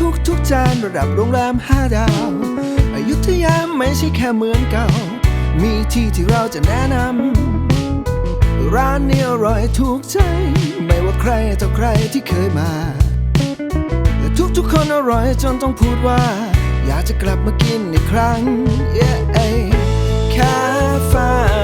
ทุกทุกจานระดับโรงแรมห้าดาวอายุธยาไม่ใช่แค่เมืองเก่า มีที่ที่เราจะแนะนำ ร้านนี้อร่อยถูกใจ ไม่ว่าใครต่อใครที่เคยมา และทุกๆคนอร่อยจนต้องพูดว่า อยากจะกลับมากินอีกครั้ง yeah. คาเฟ่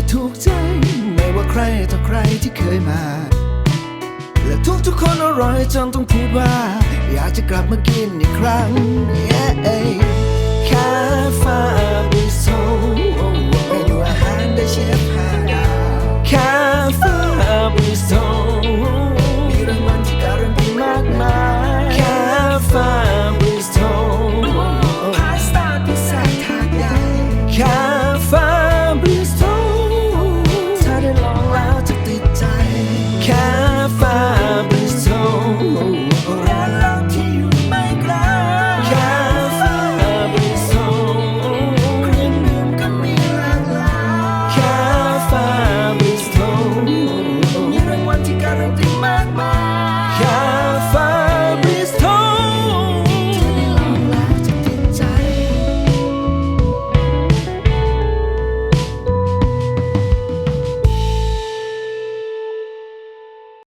ให้ถูกใจ ไม่ว่าใครต่อใครที่เคยมา และทุกๆคนอร่อยจนต้องพูดว่า อยากจะกลับมากินอีกครั้ง